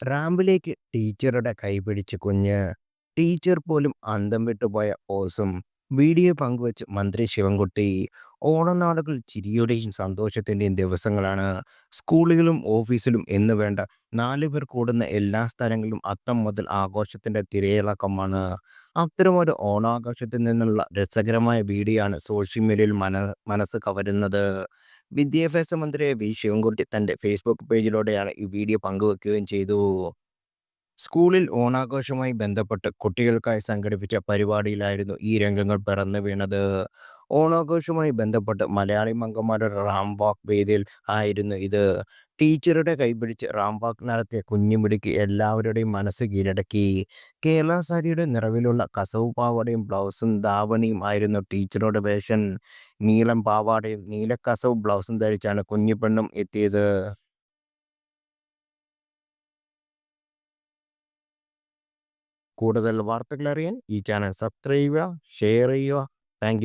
റാമ്പിലേക്ക് ടീച്ചറുടെ കൈപിടിച്ച് കുഞ്ഞ്. ടീച്ചർ പോലും അന്തം വിട്ടുപോയ ഓസും വീഡിയോ പങ്കുവച്ച് മന്ത്രി ശിവൻകുട്ടി. ഓണനാളുകൾ ചിരിയുടെയും സന്തോഷത്തിന്റെയും ദിവസങ്ങളാണ്. സ്കൂളിലും ഓഫീസിലും എന്ന് വേണ്ട നാലു പേർ കൂടുന്ന എല്ലാ സ്ഥലങ്ങളിലും അത്തം മുതൽ ആഘോഷത്തിന്റെ തിരയിളക്കമാണ്. അത്തരമൊരു ഓണാഘോഷത്തിൽ നിന്നുള്ള രസകരമായ വീഡിയോ ആണ് സോഷ്യൽ മീഡിയയിൽ മന മനസ്സ് കവരുന്നത്. വിദ്യാഭ്യാസ മന്ത്രി വി ശിവൻകുട്ടി തന്റെ ഫേസ്ബുക്ക് പേജിലൂടെയാണ് ഈ വീഡിയോ പങ്കുവെക്കുകയും ചെയ്തു. സ്കൂളിൽ ഓണാഘോഷവുമായി ബന്ധപ്പെട്ട് കുട്ടികൾക്കായി സംഘടിപ്പിച്ച പരിപാടിയിലായിരുന്നു ഈ രംഗങ്ങൾ പിറന്നുവീണത്. ഓണാഘോഷവുമായി ബന്ധപ്പെട്ട് മലയാളി മങ്കന്മാരുടെ റാം വാക്ക് വേദിയിൽ ആയിരുന്നു ഇത്. ടീച്ചറുടെ കൈപിടിച്ച് റാമ്പ് വാക്ക് നടത്തിയ കുഞ്ഞുമിടുക്കി എല്ലാവരുടെയും മനസ്സ് കീഴടക്കി. കേരള സാരിയുടെ നിറവിലുള്ള കസവ് പാവാടയും ബ്ലൗസും ധാവണിയും ആയിരുന്നു ടീച്ചറുടെ വേഷം. നീളം പാവാടയും നീല കസവ് ബ്ലൗസും ധരിച്ചാണ് കുഞ്ഞുപെണ്ണും എത്തിയത്. കൂടുതൽ വാർത്തകൾ അറിയാൻ ഈ ചാനൽ സബ്സ്ക്രൈബ് ചെയ്യുക, ഷെയർ ചെയ്യുക. താങ്ക്